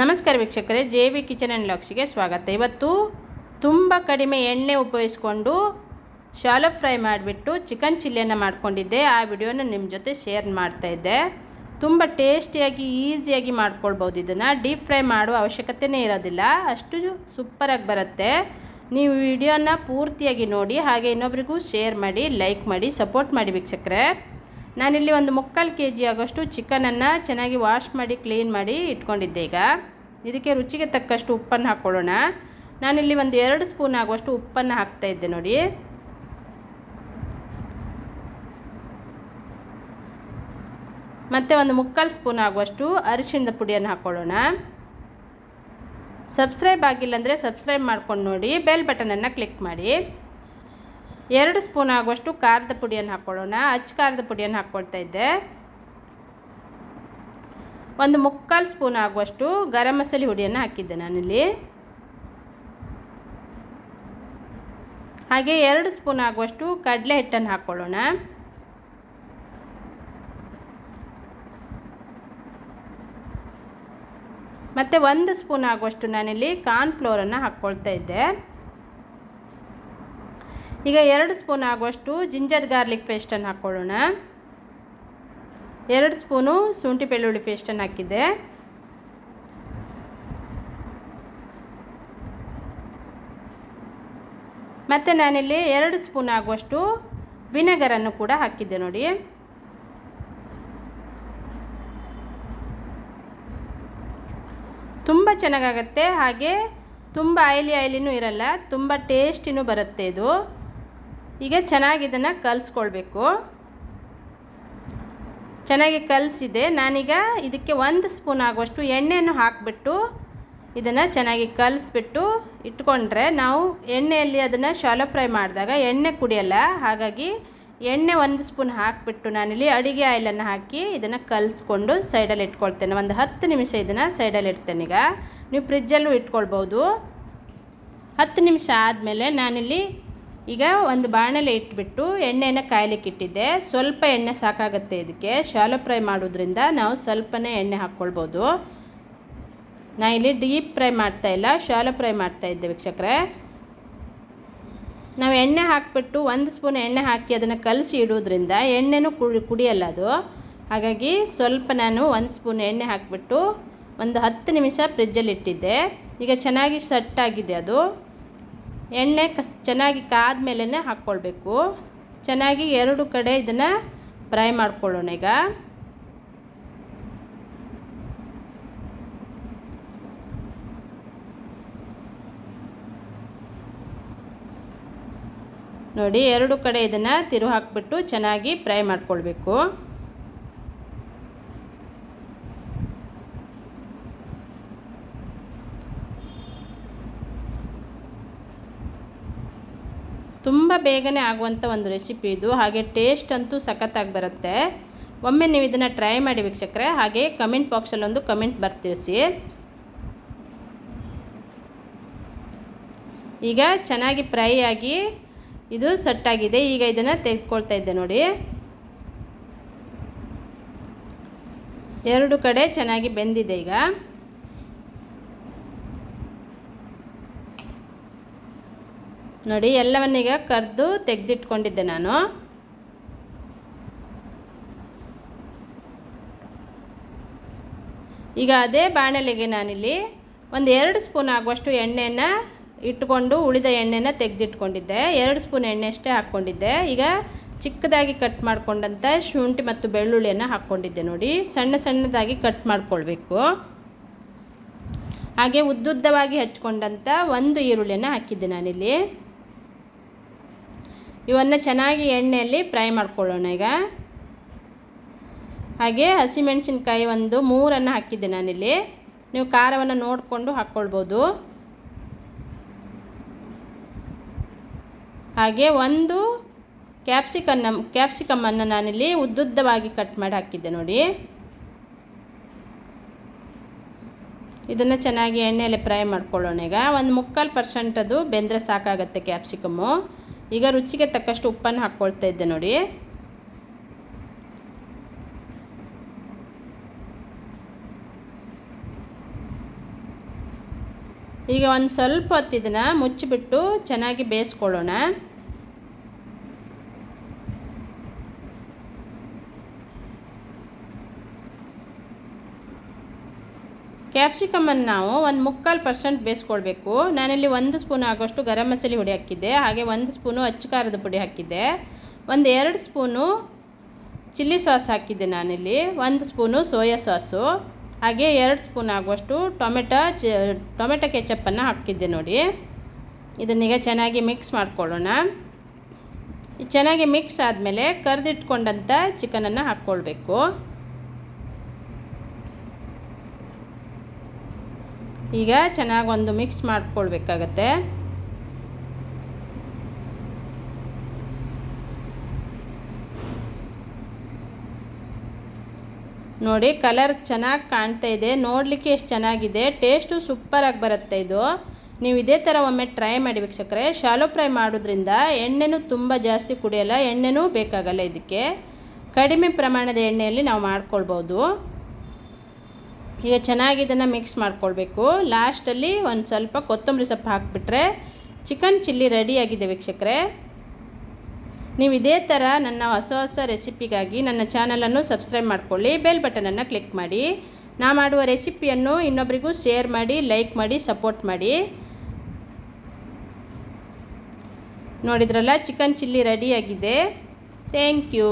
ನಮಸ್ಕಾರ ವೀಕ್ಷಕರೇ J V kitchen and ಲಾಕ್ಸ್ಗೆ ಸ್ವಾಗತ. ಇವತ್ತು ತುಂಬ ಕಡಿಮೆ ಎಣ್ಣೆ ಉಪಯೋಗಿಸ್ಕೊಂಡು ಶಾಲೋ ಫ್ರೈ ಮಾಡಿಬಿಟ್ಟು ಚಿಕನ್ ಚಿಲ್ಲಿಯನ್ನು ಮಾಡ್ಕೊಂಡಿದ್ದೆ. ಆ ವಿಡಿಯೋನ ನಿಮ್ಮ ಜೊತೆ ಶೇರ್ ಮಾಡ್ತಾಯಿದ್ದೆ ತುಂಬ ಟೇಸ್ಟಿಯಾಗಿ, ಈಸಿಯಾಗಿ ಮಾಡ್ಕೊಳ್ಬೋದು ಇದನ್ನು. ಡೀಪ್ ಫ್ರೈ ಮಾಡುವ ಅವಶ್ಯಕತೆಯೇ ಇರೋದಿಲ್ಲ. ಅಷ್ಟು ಸೂಪರಾಗಿ ಬರುತ್ತೆ. ನೀವು ವಿಡಿಯೋನ ಪೂರ್ತಿಯಾಗಿ ನೋಡಿ, ಹಾಗೆ ಇನ್ನೊಬ್ರಿಗೂ ಶೇರ್ ಮಾಡಿ, ಲೈಕ್ ಮಾಡಿ, ಸಪೋರ್ಟ್ ಮಾಡಿ ವೀಕ್ಷಕರೇ. ನಾನಿಲ್ಲಿ ಒಂದು ಮುಕ್ಕಾಲು ಕೆ ಜಿ ಆಗೋಷ್ಟು ಚಿಕನನ್ನು ಚೆನ್ನಾಗಿ ವಾಶ್ ಮಾಡಿ, ಕ್ಲೀನ್ ಮಾಡಿ ಇಟ್ಕೊಂಡಿದ್ದೆ ಈಗ. ಇದಕ್ಕೆ ರುಚಿಗೆ ತಕ್ಕಷ್ಟು ಉಪ್ಪನ್ನು ಹಾಕ್ಕೊಳ್ಳೋಣ. ನಾನಿಲ್ಲಿ ಒಂದು ಎರಡು ಸ್ಪೂನ್ ಆಗುವಷ್ಟು ಉಪ್ಪನ್ನು ಹಾಕ್ತಾ ಇದ್ದೆ ನೋಡಿ. ಮತ್ತು ಒಂದು ಮುಕ್ಕಾಲು ಸ್ಪೂನ್ ಆಗುವಷ್ಟು ಅರಿಶಿಣದ ಪುಡಿಯನ್ನು ಹಾಕ್ಕೊಳ್ಳೋಣ. ಸಬ್ಸ್ಕ್ರೈಬ್ ಆಗಿಲ್ಲ ಅಂದರೆ ಸಬ್ಸ್ಕ್ರೈಬ್ ಮಾಡ್ಕೊಂಡು ನೋಡಿ, ಬೆಲ್ ಬಟನನ್ನು ಕ್ಲಿಕ್ ಮಾಡಿ. ಎರಡು ಸ್ಪೂನ್ ಆಗುವಷ್ಟು ಖಾರದ ಪುಡಿಯನ್ನು ಹಾಕ್ಕೊಳ್ಳೋಣ. ಅಚ್ಚ ಖಾರದ ಪುಡಿಯನ್ನು ಹಾಕ್ಕೊಳ್ತಾ ಇದ್ದೆ. ಒಂದು ಮುಕ್ಕಾಲು ಸ್ಪೂನ್ ಆಗುವಷ್ಟು ಗರಂ ಮಸಾಲೆ ಹುಡಿಯನ್ನು ಹಾಕಿದ್ದೆ ನಾನಿಲ್ಲಿ. ಹಾಗೆ ಎರಡು ಸ್ಪೂನ್ ಆಗುವಷ್ಟು ಕಡಲೆ ಹಿಟ್ಟನ್ನು ಹಾಕ್ಕೊಳ್ಳೋಣ. ಮತ್ತು ಒಂದು ಸ್ಪೂನ್ ಆಗುವಷ್ಟು ನಾನಿಲ್ಲಿ ಕಾರ್ನ್ ಫ್ಲೋರನ್ನು ಹಾಕ್ಕೊಳ್ತಾ ಇದ್ದೆ. ಈಗ ಎರಡು ಸ್ಪೂನ್ ಆಗುವಷ್ಟು ಜಿಂಜರ್ ಗಾರ್ಲಿಕ್ ಪೇಸ್ಟನ್ನು ಹಾಕ್ಕೊಳ್ಳೋಣ. ಎರಡು ಸ್ಪೂನು ಶುಂಠಿ ಬೆಳ್ಳುಳ್ಳಿ ಪೇಸ್ಟನ್ನು ಹಾಕಿದ್ದೆ. ಮತ್ತು ನಾನಿಲ್ಲಿ ಎರಡು ಸ್ಪೂನ್ ಆಗುವಷ್ಟು ವಿನೆಗರನ್ನು ಕೂಡ ಹಾಕಿದ್ದೆ ನೋಡಿ. ತುಂಬ ಚೆನ್ನಾಗಾಗತ್ತೆ, ಹಾಗೆ ತುಂಬ ಆಯ್ಲಿ ಆಯ್ಲಿನೂ ಇರಲ್ಲ, ತುಂಬ ಟೇಸ್ಟಿನೂ ಬರುತ್ತೆ ಇದು. ಈಗ ಚೆನ್ನಾಗಿ ಇದನ್ನು ಕಲಿಸ್ಕೊಳ್ಬೇಕು. ಚೆನ್ನಾಗಿ ಕಲಿಸಿದೆ. ನಾನೀಗ ಇದಕ್ಕೆ ಒಂದು ಸ್ಪೂನ್ ಆಗುವಷ್ಟು ಎಣ್ಣೆಯನ್ನು ಹಾಕಿಬಿಟ್ಟು ಇದನ್ನು ಚೆನ್ನಾಗಿ ಕಲಿಸ್ಬಿಟ್ಟು ಇಟ್ಕೊಂಡ್ರೆ ನಾವು ಎಣ್ಣೆಯಲ್ಲಿ ಅದನ್ನು ಶಾಲೋ ಫ್ರೈ ಮಾಡಿದಾಗ ಎಣ್ಣೆ ಕುಡಿಯಲ್ಲ, ಹಾಗಾಗಿ ಎಣ್ಣೆ ಒಂದು ಸ್ಪೂನ್ ಹಾಕಿಬಿಟ್ಟು ನಾನಿಲ್ಲಿ ಅಡುಗೆ ಆಯಿಲನ್ನು ಹಾಕಿ ಇದನ್ನು ಕಲಿಸ್ಕೊಂಡು ಸೈಡಲ್ಲಿ ಇಟ್ಕೊಳ್ತೇನೆ. ಒಂದು ಹತ್ತು ನಿಮಿಷ ಇದನ್ನು ಸೈಡಲ್ಲಿ ಇಡ್ತೇನೆ ಈಗ. ನೀವು ಫ್ರಿಜ್ಜಲ್ಲೂ ಇಟ್ಕೊಳ್ಬೋದು. ಹತ್ತು ನಿಮಿಷ ಆದಮೇಲೆ ನಾನಿಲ್ಲಿ ಈಗ ಒಂದು ಬಾಣಲೆ ಇಟ್ಬಿಟ್ಟು ಎಣ್ಣೆನ ಕಾಯಲಿಕ್ಕೆ ಇಟ್ಟಿದ್ದೆ. ಸ್ವಲ್ಪ ಎಣ್ಣೆ ಸಾಕಾಗುತ್ತೆ ಇದಕ್ಕೆ. ಶಾಲೋ ಫ್ರೈ ಮಾಡೋದ್ರಿಂದ ನಾವು ಸ್ವಲ್ಪನೇ ಎಣ್ಣೆ ಹಾಕ್ಕೊಳ್ಬೋದು. ಇಲ್ಲಿ ಡೀಪ್ ಫ್ರೈ ಮಾಡ್ತಾ ಇಲ್ಲ, ಶಾಲೋ ಫ್ರೈ ಮಾಡ್ತಾಯಿದ್ದೆ ವೀಕ್ಷಕರೇ. ನಾವು ಎಣ್ಣೆ ಹಾಕಿಬಿಟ್ಟು ಒಂದು ಸ್ಪೂನ್ ಎಣ್ಣೆ ಹಾಕಿ ಅದನ್ನು ಕಲಸಿ ಇಡೋದ್ರಿಂದ ಎಣ್ಣೆನೂ ಕುಡಿ, ಕುಡಿಯಲ್ಲ ಅದು. ಹಾಗಾಗಿ ಸ್ವಲ್ಪ ನಾನು ಒಂದು ಸ್ಪೂನ್ ಎಣ್ಣೆ ಹಾಕಿಬಿಟ್ಟು ಒಂದು ಹತ್ತು ನಿಮಿಷ ಫ್ರಿಜ್ಜಲ್ಲಿ ಇಟ್ಟಿದ್ದೆ. ಈಗ ಚೆನ್ನಾಗಿ ಸೆಟ್ ಆಗಿದೆ ಅದು. ಎಣ್ಣೆ ಕಸ್ ಚೆನ್ನಾಗಿ ಕಾದ ಮೇಲೇ ಹಾಕ್ಕೊಳ್ಬೇಕು. ಚೆನ್ನಾಗಿ ಎರಡು ಕಡೆ ಇದನ್ನು ಫ್ರೈ ಮಾಡ್ಕೊಳ್ಳೋಣ ಈಗ. ನೋಡಿ ಎರಡು ಕಡೆ ಇದನ್ನು ತಿರು ಹಾಕ್ಬಿಟ್ಟು ಚೆನ್ನಾಗಿ ಫ್ರೈ ಮಾಡ್ಕೊಳ್ಬೇಕು. ತುಂಬ ಬೇಗನೆ ಆಗುವಂಥ ಒಂದು ರೆಸಿಪಿ ಇದು. ಹಾಗೆ ಟೇಸ್ಟ್ ಅಂತೂ ಸಖತ್ತಾಗಿ ಬರುತ್ತೆ. ಒಮ್ಮೆ ನೀವು ಇದನ್ನು ಟ್ರೈ ಮಾಡಿ ವೀಕ್ಷಕರೆ, ಹಾಗೆ ಕಮೆಂಟ್ ಬಾಕ್ಸಲ್ಲಿ ಒಂದು ಕಮೆಂಟ್ ಬರ್ತಿರಿಸಿ. ಈಗ ಚೆನ್ನಾಗಿ ಫ್ರೈ ಆಗಿ ಇದು ಸೆಟ್ಟಾಗಿದೆ ಈಗ ಇದನ್ನು ತೆಗೆದುಕೊಳ್ತಾ ಇದ್ದೆ ನೋಡಿ. ಎರಡು ಕಡೆ ಚೆನ್ನಾಗಿ ಬೆಂದಿದೆ ಈಗ. ನೋಡಿ ಎಲ್ಲವನ್ನೀಗ ಕರೆದು ತೆಗೆದಿಟ್ಕೊಂಡಿದ್ದೆ ನಾನು. ಈಗ ಅದೇ ಬಾಣಲೆಗೆ ನಾನಿಲ್ಲಿ ಒಂದು ಎರಡು ಸ್ಪೂನ್ ಆಗುವಷ್ಟು ಎಣ್ಣೆಯನ್ನು ಇಟ್ಕೊಂಡು ಉಳಿದ ಎಣ್ಣೆನ ತೆಗೆದಿಟ್ಕೊಂಡಿದ್ದೆ. ಎರಡು ಸ್ಪೂನ್ ಎಣ್ಣೆ ಅಷ್ಟೇ ಹಾಕ್ಕೊಂಡಿದ್ದೆ. ಈಗ ಚಿಕ್ಕದಾಗಿ ಕಟ್ ಮಾಡ್ಕೊಂಡಂಥ ಶುಂಠಿ ಮತ್ತು ಬೆಳ್ಳುಳ್ಳಿಯನ್ನು ಹಾಕ್ಕೊಂಡಿದ್ದೆ ನೋಡಿ. ಸಣ್ಣ ಸಣ್ಣದಾಗಿ ಕಟ್ ಮಾಡ್ಕೊಳ್ಬೇಕು. ಹಾಗೆ ಉದ್ದುದ್ದವಾಗಿ ಹಚ್ಕೊಂಡಂಥ ಒಂದು ಈರುಳ್ಳಿಯನ್ನು ಹಾಕಿದ್ದೆ ನಾನಿಲ್ಲಿ. ಇವನ್ನು ಚೆನ್ನಾಗಿ ಎಣ್ಣೆಯಲ್ಲಿ ಫ್ರೈ ಮಾಡ್ಕೊಳ್ಳೋಣ ಈಗ. ಹಾಗೆ ಹಸಿಮೆಣಸಿನ್ಕಾಯಿ ಒಂದು ಮೂರನ್ನು ಹಾಕಿದ್ದೆ ನಾನಿಲ್ಲಿ. ನೀವು ಖಾರವನ್ನು ನೋಡಿಕೊಂಡು ಹಾಕ್ಕೊಳ್ಬೋದು. ಹಾಗೆ ಒಂದು ಕ್ಯಾಪ್ಸಿಕನ್ನ, ಕ್ಯಾಪ್ಸಿಕಮ್ಮನ್ನು ನಾನಿಲ್ಲಿ ಉದ್ದುದ್ದವಾಗಿ ಕಟ್ ಮಾಡಿ ಹಾಕಿದ್ದೆ ನೋಡಿ. ಇದನ್ನು ಚೆನ್ನಾಗಿ ಎಣ್ಣೆಯಲ್ಲಿ ಫ್ರೈ ಮಾಡ್ಕೊಳ್ಳೋಣ ಈಗ. ಒಂದು ಮುಕ್ಕಾಲು ಪರ್ಸೆಂಟ್ ಅದು ಬೆಂದರೆ ಸಾಕಾಗತ್ತೆ ಕ್ಯಾಪ್ಸಿಕಮ್ಮು. ಈಗ ರುಚಿಗೆ ತಕ್ಕಷ್ಟು ಉಪ್ಪನ್ನು ಹಾಕ್ಕೊಳ್ತಾ ಇದ್ದೆ ನೋಡಿ. ಈಗ ಒಂದು ಸ್ವಲ್ಪ ಹೊತ್ತಿದ್ದನ್ನು ಮುಚ್ಚಿಬಿಟ್ಟು ಚೆನ್ನಾಗಿ ಬೇಯಿಸ್ಕೊಳ್ಳೋಣ. ಕ್ಯಾಪ್ಸಿಕಮನ್ನು ನಾವು ಒಂದು ಮುಕ್ಕಾಲು ಪರ್ಸೆಂಟ್ ಬೇಯಿಸ್ಕೊಳ್ಬೇಕು. ನಾನಿಲ್ಲಿ ಒಂದು ಸ್ಪೂನ್ ಆಗೋಷ್ಟು ಗರಂ ಮಸಾಲೆ ಹುಡಿ ಹಾಕಿದ್ದೆ. ಹಾಗೆ ಒಂದು ಸ್ಪೂನು ಅಚ್ಚು ಖಾರದ ಪುಡಿ ಹಾಕಿದ್ದೆ. ಒಂದು ಎರಡು ಸ್ಪೂನು ಚಿಲ್ಲಿ ಸಾಸ್ ಹಾಕಿದ್ದೆ ನಾನಿಲ್ಲಿ. ಒಂದು ಸ್ಪೂನು ಸೋಯಾ ಸಾಸು. ಹಾಗೆ ಎರಡು ಸ್ಪೂನ್ ಆಗುವಷ್ಟು ಟೊಮೆಟೊ, ಚ, ಟೊಮೆಟೊ ಕೆಚಪ್ಪನ್ನು ಹಾಕಿದ್ದೆ ನೋಡಿ. ಇದನ್ನೀಗ ಚೆನ್ನಾಗಿ ಮಿಕ್ಸ್ ಮಾಡ್ಕೊಳ್ಳೋಣ. ಚೆನ್ನಾಗಿ ಮಿಕ್ಸ್ ಆದಮೇಲೆ ಕರೆದಿಟ್ಕೊಂಡಂಥ ಚಿಕನನ್ನು ಹಾಕ್ಕೊಳ್ಬೇಕು. ಈಗ ಚೆನ್ನಾಗಿ ಒಂದು ಮಿಕ್ಸ್ ಮಾಡ್ಕೊಳ್ಬೇಕಾಗತ್ತೆ. ನೋಡಿ ಕಲರ್ ಚೆನ್ನಾಗಿ ಕಾಣ್ತಾ ಇದೆ. ನೋಡಲಿಕ್ಕೆ ಎಷ್ಟು ಚೆನ್ನಾಗಿದೆ. ಟೇಸ್ಟು ಸೂಪರಾಗಿ ಬರುತ್ತೆ ಇದು. ನೀವು ಇದೇ ಥರ ಒಮ್ಮೆ ಟ್ರೈ ಮಾಡಿ ವೀಕ್ಷಕರೆ. ಶಾಲೋ ಫ್ರೈ ಮಾಡೋದ್ರಿಂದ ಎಣ್ಣೆನೂ ತುಂಬ ಜಾಸ್ತಿ ಕುಡಿಯೋಲ್ಲ, ಎಣ್ಣೆನೂ ಬೇಕಾಗಲ್ಲ ಇದಕ್ಕೆ. ಕಡಿಮೆ ಪ್ರಮಾಣದ ಎಣ್ಣೆಯಲ್ಲಿ ನಾವು ಮಾಡ್ಕೊಳ್ಬೋದು. ಈಗ ಚೆನ್ನಾಗಿ ಇದನ್ನು ಮಿಕ್ಸ್ ಮಾಡ್ಕೊಳ್ಬೇಕು. ಲಾಸ್ಟಲ್ಲಿ ಒಂದು ಸ್ವಲ್ಪ ಕೊತ್ತಂಬರಿ ಸೊಪ್ಪು ಹಾಕಿಬಿಟ್ರೆ ಚಿಕನ್ ಚಿಲ್ಲಿ ರೆಡಿಯಾಗಿದೆ ವೀಕ್ಷಕರೇ. ನೀವು ಇದೇ ಥರ ನನ್ನ ಹೊಸ ಹೊಸ ರೆಸಿಪಿಗಾಗಿ ನನ್ನ ಚಾನಲನ್ನು ಸಬ್ಸ್ಕ್ರೈಬ್ ಮಾಡ್ಕೊಳ್ಳಿ ಬೆಲ್ ಬಟನನ್ನು ಕ್ಲಿಕ್ ಮಾಡಿ. ನಾ ಮಾಡುವ ರೆಸಿಪಿಯನ್ನು ಇನ್ನೊಬ್ಬರಿಗೂ ಶೇರ್ ಮಾಡಿ ಲೈಕ್ ಮಾಡಿ ಸಪೋರ್ಟ್ ಮಾಡಿ. ನೋಡಿದ್ರಲ್ಲ ಚಿಕನ್ ಚಿಲ್ಲಿ ರೆಡಿಯಾಗಿದೆ ಥ್ಯಾಂಕ್ ಯು